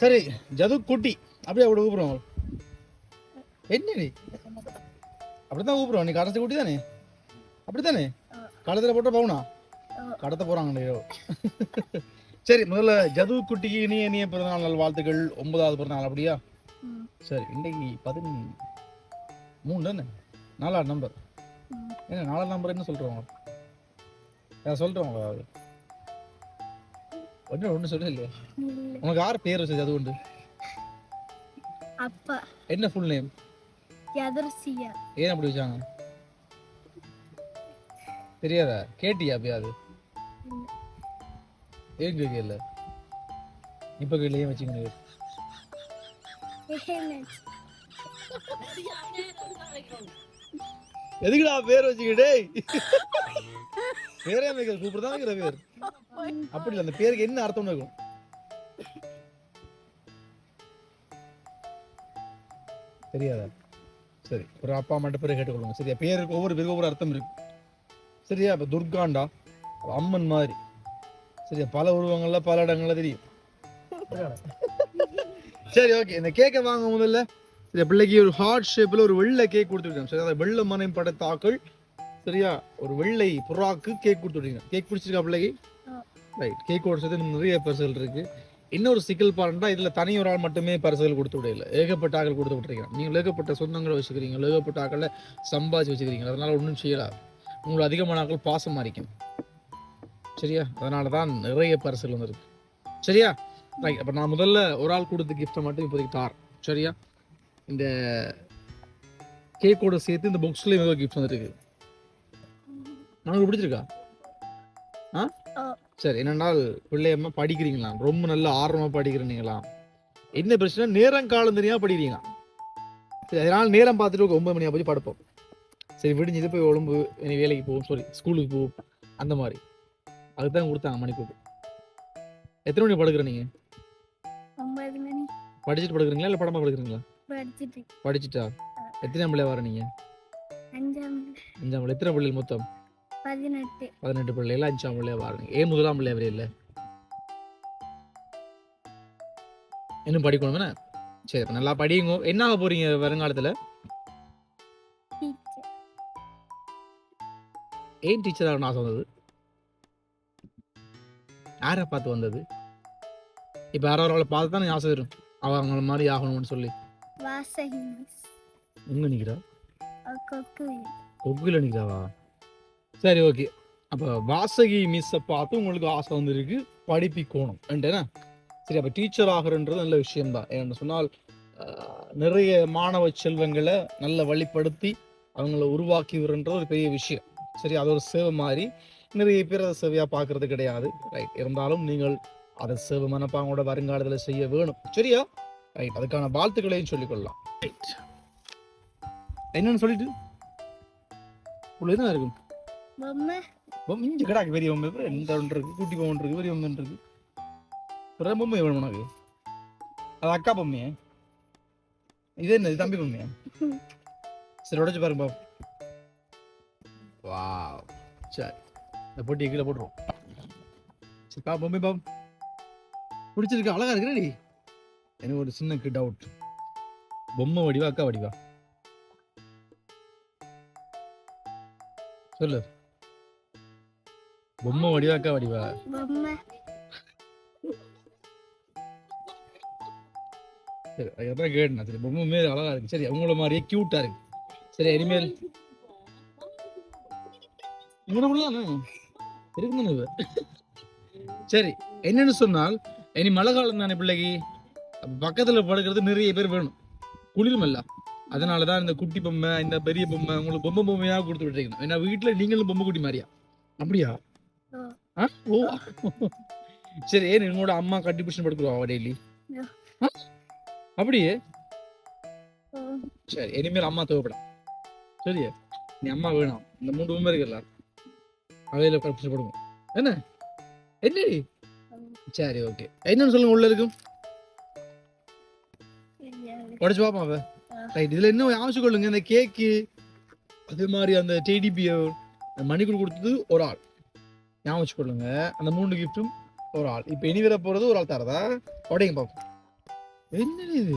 சரி ஜது குட்டி. அப்படியே அப்படி கூப்பிடுவோம் என்ன நீ அப்படித்தான் கூப்பிடுவோம் நீ கடைசி குட்டி தானே? அப்படித்தானே? கடத்தில் போட்ட பவுனா? கடத்த போறாங்க சரி முதல்ல ஜது குட்டிக்கு இனிய இனிய பிறந்தநாள் நல் வாழ்த்துக்கள். ஒன்பதாவது பிறந்தநாள் அப்படியா. சரி இன்னைக்கு பதின மூணு தானே? நாலாவது நம்பர். என்ன நாலாவது நம்பர் என்ன சொல்றவங்க. நான் சொல்றவங்க ஒன்று ஒன்று சொல்ல இல்லையா இல்ல. உனக்கு யார் பேர் வச்சது அது உண்டு. அப்பா. என்ன ஃபுல் நேம் எதர்சியா ஏன் அப்படி வச்சாங்க? தெரியாதா? கேட்டியா அப்பயாவது ஏன் கேட்கல இப்ப கேட்கல ஏன் வச்சுக்கணும் எதுக்குடா பேர் வச்சுக்கிட்டே பேரே அமைக்கிற கூப்பிட்டு தான் பேர். அப்படி இல்லை அந்த பேருக்கு என்ன அர்த்தம் இருக்கும் தெரியாதா? சரி ஒரு அப்பா மட்டும் பேர் கேட்டுக்கொள்ளுங்க. சரியா? பேருக்கு ஒவ்வொரு பேருக்கு ஒவ்வொரு அர்த்தம் இருக்கு. சரியா? இப்போ துர்காண்டா அம்மன் மாதிரி. சரியா? பல உருவங்கள்ல பல இடங்கள்ல தெரியும். சரி ஓகே. இந்த கேக்கை வாங்க முதல்ல. இந்த பிள்ளைக்கு ஒரு ஹார்ட் ஷேப்ல ஒரு வெள்ளை கேக் கொடுத்துருக்கோம் சரி அந்த வெள்ளை மனை படத்தாக்கள் சரியா? ஒரு வெள்ளை புறாக்கு கேக் கொடுத்துருக்கீங்க. கேக் பிடிச்சிருக்கா பிள்ளைக்கு? ரைட் கேக்கோட சேர்த்து இன்னும் நிறைய பரிசுகள் இருக்கு. இன்னொரு சிக்கல் பாருண்டா இதுல தனி ஒரு ஆள் மட்டுமே பரிசுகள் கொடுத்து விடையில ஏகப்பட்ட ஆக்கள் கொடுத்து விட்டுருக்கீங்க. நீங்கள் ஏகப்பட்ட சொந்தங்களை வச்சுக்கிறீங்க ஏகப்பட்ட ஆக்களை சம்பாதிச்சு வச்சுக்கிறீங்க. அதனால ஒன்றும் செய்யலாம் உங்களை அதிகமான ஆக்கள் பாசமா இருக்கும் சரியா? அதனால தான் நிறைய பரிசுகள் வந்துருக்கு சரியா? ரைட் அப்போ நான் முதல்ல ஒரு ஆள் கொடுத்த கிஃப்ட்டை மட்டும் இப்போதைக்கு தார். சரியா? இந்த கேக்கோட சேர்த்து இந்த புக்ஸ்லேயும் ஏதோ கிஃப்ட் வந்துருக்கு நமக்கு பிடிச்சிருக்கா? ஆ. சரி என்னென்னால் பிள்ளையம்மா படிக்கிறீங்களாம் ரொம்ப நல்ல ஆர்வமாக படிக்கிறீங்களாம் என்ன பிரச்சனை? நேரம் காலம் தெரியாம படிக்கிறீங்க சரி அதனால நேரம் பார்த்துட்டு ஒரு ஒன்பது மணியா போய் படுப்போம். சரி விடிஞ்சு இது போய் ஒழும்பு இனி வேலைக்கு போகும் சாரி ஸ்கூலுக்கு போகும் அந்த மாதிரி. அதுக்கு தான் கொடுத்தாங்க மணிக்கூட்டு எத்தனை மணி படுக்கிற நீங்க? ஒன்பது மணி. படிச்சுட்டு படுக்கிறீங்களா இல்லை படமா படுக்கிறீங்களா? படிச்சுட்டு. எத்தனை பிள்ளை வர நீங்க? அஞ்சாம் அஞ்சாம் பிள்ளை. எத்தனை பிள்ளைகள் மொத்தம்? பதினெட்டு. பதினெட்டு பிள்ளைகள் அஞ்சாம் பிள்ளையா வாருங்க ஏன் முதலாம் பிள்ளை அவரே இல்லை? இன்னும் படிக்கணும் என்ன சரி நல்லா படியுங்க. என்ன ஆக போறீங்க வருங்காலத்துல? ஏன் டீச்சர் ஆகணும் ஆசை வந்தது? யாரை பார்த்து வந்தது? இப்போ யாரோ அவளை பார்த்து தானே ஆசை வரும். அவ அவங்கள மாதிரி ஆகணும்னு சொல்லி. எங்க நிக்கிறா? கொக்கு. கொக்குல நிக்கிறாவா? சரி ஓகே. அப்போ வாசகி மிஸ்ஸை பார்த்து உங்களுக்கு ஆசை வந்திருக்கு படிப்பிக்கணும். என்ன சரி அப்போ டீச்சர் ஆகிறன்றது நல்ல விஷயம்தான். ஏன்னு சொன்னால் நிறைய மாணவ செல்வங்களை நல்ல வழிப்படுத்தி அவங்கள உருவாக்கி விடுன்றது ஒரு பெரிய விஷயம். சரி அது ஒரு சேவை மாதிரி நிறைய பேர் அதை சேவையாக பார்க்கறது கிடையாது. ரைட் இருந்தாலும் நீங்கள் அதை சேவை மனப்பாங்கோட வருங்காலத்தில் செய்ய வேணும். சரியா? ரைட் அதுக்கான வாழ்த்துக்களையும் சொல்லிக்கொள்ளலாம். ரைட் என்னன்னு சொல்லிட்டு? உள்ள இருக்கும். பொம்மை? பொம்மை இஞ்சி கிடாக்கு பெரிய பொம்மை. அப்புறம் இந்த ஒன்று இருக்கு குட்டி பொம்மை இருக்கு பெரிய பொம்மை ஒன்று இருக்கு. பிற பொம்மை வேணும் உனக்கு? அது அக்கா பொம்மையா? இது என்ன இது தம்பி பொம்மையா? சரி உடச்சு பாருங்க பாப்போம் வா சரி இந்த பொட்டியை கீழே போட்டுருவோம். சரி பா பொம்மை பாப்போம் பிடிச்சிருக்கு அழகா இருக்குடி எனக்கு ஒரு சின்ன டவுட் பொம்மை வடிவா அக்கா வடிவா? சொல்லு. பொம்மை வடிவா? அக்கா வடிவா சரி அதுக்கப்புறம் கேட்டேன். சரி பொம்மை மாரி அழகா இருக்கு. சரி அவங்கள மாதிரியே கியூட்டா இருக்கு. சரி இனிமேல் இருக்குன்னு. சரி என்னன்னு சொன்னால் இனி மழை காலம் தானே பிள்ளைக்கு? பக்கத்துல படுக்கிறது நிறைய பேர் வேணும். குளிரும் இல்ல. அதனாலதான் இந்த குட்டி பொம்மை இந்த பெரிய பொம்மை உங்களுக்கு பொம்மை பொம்மையா கொடுத்து விட்டுருக்கணும். ஏன்னா வீட்டுல நீங்களும் பொம்மை குட்டி மாதிரியா? அப்படியா? ஓ. சரி ஏன் உங்களோட அம்மா கட்டி பிடிச்சு படுக்குறோம் டெய்லி. அப்படியே? சரி இனிமேல் அம்மா தேவைப்படும் சரியா? நீ அம்மா வேணும். இந்த மூணு பொம்மை இருக்குல்ல அவையில கட்டி படுங்க என்ன? என்னடி சரி ஓகே என்னன்னு சொல்லுங்க உள்ள இருக்கும். உடச்சு பாப்போம் அவ. ரைட் இதுல இன்னும் ஞாபகம் கொள்ளுங்க? இந்த கேக்கு அதே மாதிரி அந்த டேடிபியர் மணிக்குள் கொடுத்தது ஒரு ஆள். ஞாபகம் கொள்ளுங்க அந்த மூணு கிஃப்ட்டும் ஒரு ஆள். இப்போ இனி வர போறது ஒரு ஆள் தரதா? உடையங்க பார்ப்போம் என்ன இது?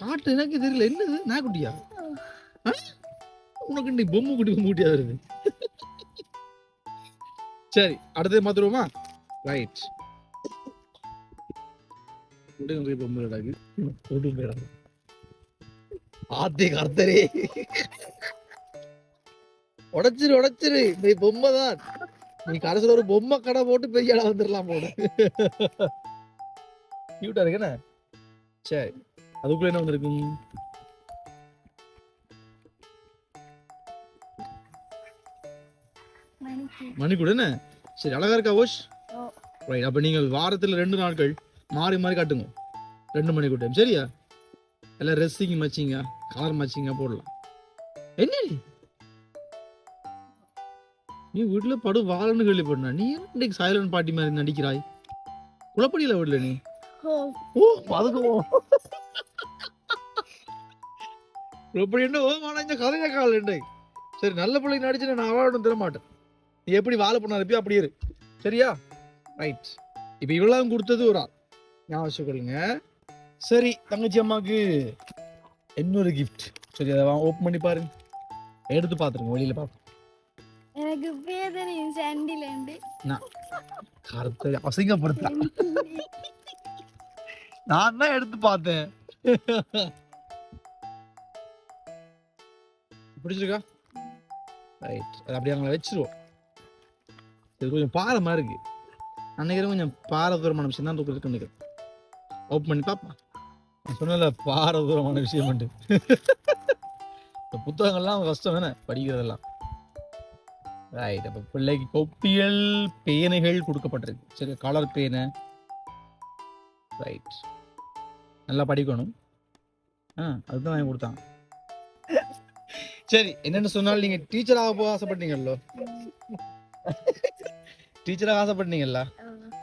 காட்டு எனக்கு தெரியல. என்னது? நான் குட்டியா உனக்கு இன்னைக்கு பொம்மை குட்டி பொம்மை குட்டியா வருது? சரி அடுத்தது மாத்துருவோமா? ரைட் பொம்மை கிடாக்கு ஒரு ஆத்தே கர்த்தரே. உடைச்சிரு உடைச்சிரு. இந்த பொம்மை தான். நீ கடைசியில் ஒரு பொம்மை கடை போட்டு பெரிய ஆளா வந்துடலாம் போல. கியூட்டா இருக்குண்ணே சரி அதுக்குள்ள என்ன வந்திருக்கும்? மணி கூட என்ன? சரி அழகா இருக்கா ஓஷ்? ரைட் அப்ப நீங்கள் வாரத்துல ரெண்டு நாட்கள் மாறி மாறி காட்டுங்க. ரெண்டு மணி கூட்டம் சரியா? எல்லாம் ரெஸ்ஸிங் மச்சிங்க கலர் மச்சிங்க போடலாம். என்ன நீ? வீட்டுல படு வாழன்னு கேள்விப்படா நீ இன்னைக்கு சைலண்ட் பாட்டி மாதிரி நடிக்கிறாய்? குழப்படியில வீட்டுல நீ? ஓ. அதுக்கு எப்படி என்ன ஓ மாணஞ்ச கதைய கால சரி நல்ல பிள்ளை நடிச்சு நான் அவார்டும் தர மாட்டேன் நீ எப்படி வாழ பண்ண அனுப்பி அப்படி இரு. சரியா? ரைட் இப்போ இவ்வளவு கொடுத்தது ஒரு ஆள். ஞாபகம் வச்சுக்கொள்ளுங்க. சரி தங்கச்சி அம்மாக்கு இன்னொரு கிஃப்ட் சரி அதை ஓப்பன் பண்ணி பாருங்க. எடுத்து பார்த்துருங்க வெளியில பார்ப்போம். எனக்கு பேர் தெரியும் சண்டிலேருந்து நான் கருத்தை அசிங்கப்படுத்த. நான் தான் எடுத்து பார்த்தேன். பிடிச்சிருக்கா? ரைட் அது அப்படியே அங்கே வச்சிருவோம். இது கொஞ்சம் பாறை மாதிரி இருக்கு. நான் நினைக்கிறேன் கொஞ்சம் பாறை தூரமான விஷயம் தான் இருக்கு நினைக்கிறேன். ஓப்பன் பண்ணி பார்ப்போம். நான் சொன்னல பாறை தூரமான விஷயம் இந்த புத்தகங்கள்லாம் கஷ்டம் தானே படிக்கிறதெல்லாம். ரைட் அப்போ பிள்ளைக்கு கொப்பியல் பேனைகள் கொடுக்கப்பட்டிருக்கு. சரி கலர் பேனை. ரைட் நல்லா படிக்கணும். ஆ அதுதான் வாங்கி கொடுத்தாங்க சரி என்னென்னு சொன்னால் நீங்க டீச்சராக போக ஆசைப்பட்டீங்கல்லோ? டீச்சராக ஆசைப்பட்டீங்கல்ல?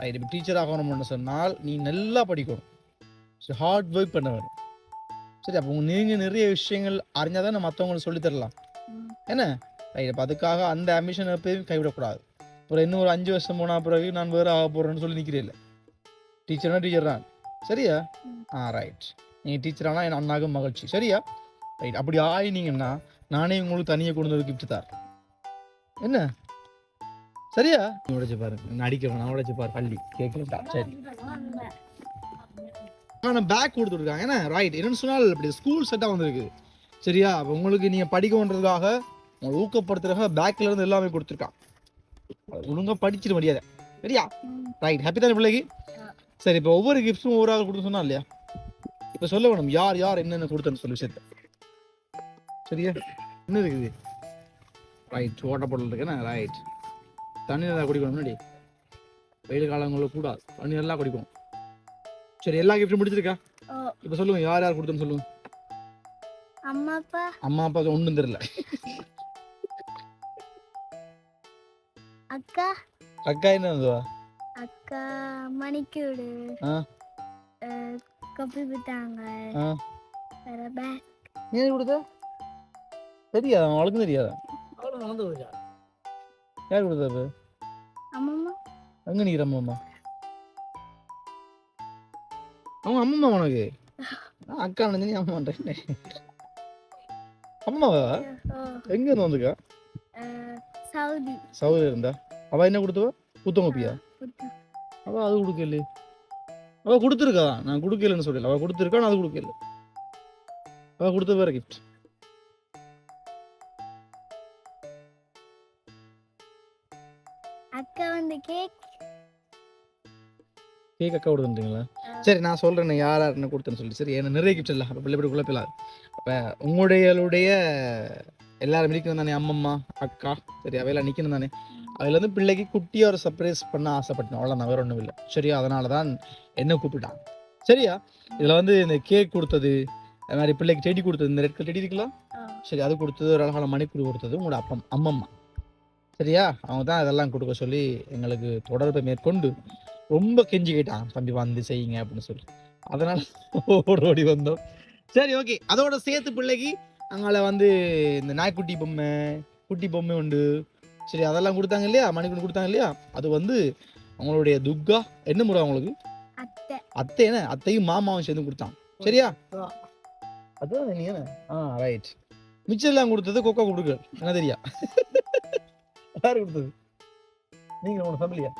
ரைட் இப்போ டீச்சர் ஆகணும்னு சொன்னால் நீ நல்லா படிக்கணும். சரி ஹார்ட் ஒர்க் பண்ண வேணும். சரி அப்போ நீங்க நிறைய விஷயங்கள் அறிஞ்சாதான் நம்ம மற்றவங்களுக்கு சொல்லித் தரலாம். என்ன? ரைட் அப்போ அதுக்காக அந்த அம்பிஷன் எப்பயும் கைவிடக்கூடாது. அப்புறம் இன்னும் ஒரு அஞ்சு வருஷம் போனா பிறகு நான் வேறு ஆக போறேன்னு சொல்லி நிற்கிறேன் இல்லை. டீச்சர்னா டீச்சர் தான். சரியா? ஆ ரைட் நீங்கள் டீச்சர் ஆனால் என் அண்ணாக்கு மகிழ்ச்சி. சரியா? ரைட் அப்படி ஆயினீங்கன்னா நானே உங்களுக்கு தனியாக கொண்டு வந்து கிஃப்ட் தார் என்ன? சரியா? நீ உடைச்சு பாரு. நான் அடிக்க வேணாம் உடைச்சு பாரு. பள்ளி கேட்கலாம் சரி ஆனால் பேக் கொடுத்துருக்காங்க. என்ன? ரைட் என்னன்னு சொன்னால் இப்படி ஸ்கூல் செட்டாக வந்திருக்கு. சரியா? அப்போ உங்களுக்கு நீங்கள் படிக்கணுன்றதுக்காக உங்களை ஊக்கப்படுத்துறதுக்காக பேக்ல இருந்து எல்லாமே கொடுத்துருக்கான். ஒழுங்கா படிச்சிட்டு முடியாது. சரியா? ரைட் ஹாப்பி தானே பிள்ளைக்கு? சரி இப்போ ஒவ்வொரு கிஃப்ட்டும் ஒவ்வொரு ஆள் கொடுத்து சொன்னா இல்லையா? இப்போ சொல்ல வேணும் யார் யார் என்னென்ன கொடுத்தேன்னு சொல்லி விஷயத்த. சரியா? என்ன இருக்குது ரைட் ஓட்ட பொருள் இருக்குண்ணே ரைட் தண்ணி நல்லா குடிக்கணும் முன்னாடி. வெயில் காலங்களில் கூடாது. தண்ணி நல்லா குடிக்கணும். சரி எல்லா கிஃப்ட்டும் முடிச்சிருக்கா இப்போ சொல்லுங்க யார் யார் கொடுத்தேன்னு சொல்லுங்க. அம்மா அப்பா. அம்மா அப்பா ஒன்றும் தெரியல. அக்கா? அக்கா என்ன வந்துவா அக்கா மணிக்கூடு. கப்பி விட்டாங்க பேக் நீ எது கொடுத்த? தெரியாதா? அவளுக்கும் தெரியாதா? யார் கொடுத்தா இப்போ அம்மம்மா. எங்க நிக்கிற அம்மா அவன் அம்மம்மா உனக்கு? அக்கா நினைச்சு நீ அம்மான்றேன் அம்மாவா? எங்க இருந்து வந்துக்கா சவுதி. சவுதியில இருந்தா? அவ என்ன கொடுத்தவ? புத்தகப்பியா புத்தம். அவ அது கொடுக்கல அவ கொடுத்துருக்கா. நான் கொடுக்கலன்னு சொல்லல. அவ கொடுத்துருக்கா நான் அது கொடுக்கல. அவ கொடுத்த வேற கிஃப்ட் அக்கா வந்து கேக் கேக் அக்கா கொடுத்துட்டீங்களா சரி நான் சொல்றேன் யார் யார் என்ன கொடுத்தேன்னு சொல்லி சரி என்ன நிறைய கிஃப்ட் இல்லை. அப்போ பிள்ளை இப்படி குழப்பிலாது அப்போ உங்களுடைய எல்லாரும் நிற்கணும் தானே அம்மம்மா அக்கா? சரி அவையெல்லாம் நிற்கணும் தானே அதுல இருந்து பிள்ளைக்கு குட்டியாக ஒரு சர்ப்ரைஸ் பண்ண ஆசைப்பட்டேன். அவ்வளோ வேற ஒன்றும் இல்லை. சரியா? அதனால தான் என்ன கூப்பிட்டான் சரியா? இதில் வந்து இந்த கேக் கொடுத்தது அது மாதிரி பிள்ளைக்கு செடி கொடுத்தது இந்த ரெட் கலர் செடி இருக்கலாம் சரி அது கொடுத்தது ஒரு அழகான மணிக்கூடு கொடுத்தது உங்களோட அப்பம் அம்மம்மா. சரியா? அவங்க தான் இதெல்லாம் கொடுக்க சொல்லி எங்களுக்கு தொடர்பை மேற்கொண்டு ரொம்ப கெஞ்சி கேட்டான் தம்பி வந்து செய்யுங்க அப்படின்னு சொல்லி. அதனால ஓடி ஓடி வந்தோம். சரி ஓகே அதோட சேர்த்து பிள்ளைக்கு அங்கால வந்து இந்த நாய்க்குட்டி பொம்மை குட்டி பொம்மை உண்டு. சரி அதெல்லாம் கொடுத்தாங்க இல்லையா? மணிக்கூண்டு கொடுத்தாங்க இல்லையா? அது வந்து அவங்களுடைய துர்கா. என்ன முறை அவங்களுக்கு? அத்தை. என்ன? அத்தையும் மாமாவும் சேர்ந்து கொடுத்தான். சரியா? அதான் நீ என்ன? ஆ ரைட் மிச்சம் எல்லாம் கொடுத்தது கொக்கா கொடுக்க. என்ன தெரியா? யாரு கொடுத்தது? நீங்க உங்க ஃபேமிலியா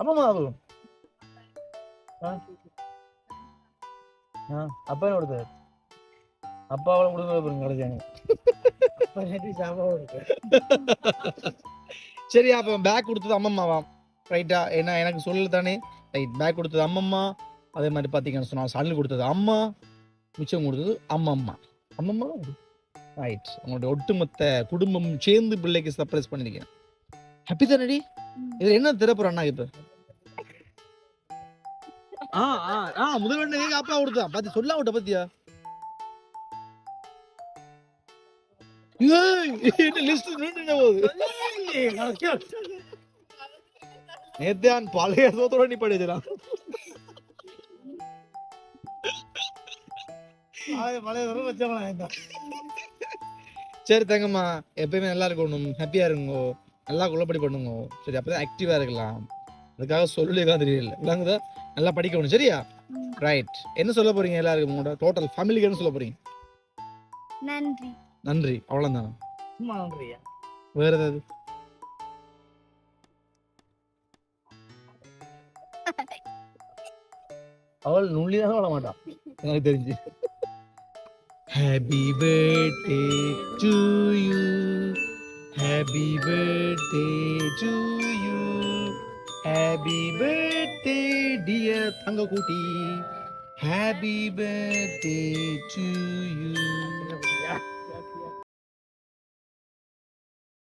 அம்மாமா அது. அப்பா என்ன கொடுத்தாரு? அப்பா அவளை கொடுக்க பாருங்க கடைசியாங்க சரி அப்போ பேக் கொடுத்தது அம்மம்மாவா? ரைட்டா ஏன்னா எனக்கு சொல்லு தானே ரைட் பேக் கொடுத்தது அம்மம்மா. அதே மாதிரி பார்த்தீங்கன்னு சொன்னால் சனில் கொடுத்தது அம்மா. மிச்சம் கொடுத்தது அம்மம்மா. அம்மம்மா? ரைட் உங்களுடைய ஒட்டுமொத்த குடும்பம் சேர்ந்து பிள்ளைக்கு சர்ப்ரைஸ் பண்ணிருக்கேன் ஹாப்பி தானடி? இதுல என்ன திறப்புற அண்ணா இப்ப ஆ ஆ. ஆ முதல் வேண்டிய கேக்க அப்பா கொடுத்தான் பாத்தி சொல்ல விட்ட பத்தியா? நேத்தான் பழைய சோத்தோட நீ படிச்சிடான் சரி தங்கம்மா எப்பயுமே நல்லா இருக்கணும். ஹாப்பியா இருங்கோ. நல்லா குள்ளப்படி பண்ணுங்க. சரி அப்பதான் ஆக்டிவா இருக்கலாம். அதுக்காக சொல்லிக்கலாம் தெரியல விளங்குதா? நல்லா படிக்கணும் சரியா? ரைட் என்ன சொல்ல போறீங்க எல்லாருக்கும் உங்களோட டோட்டல் ஃபேமிலிக்கு என்ன சொல்ல போறீங்க? நன்றி. நன்றி. அவ்வளவுதானே? வேற ஏதாவது அவள் நுள்ளியாக வள மாட்டான் எனக்கு தெரிஞ்சு. Happy birthday to you happy birthday to you happy birthday dear தங்க குட்டி ஹாப்பி பர்த்டே டு யூ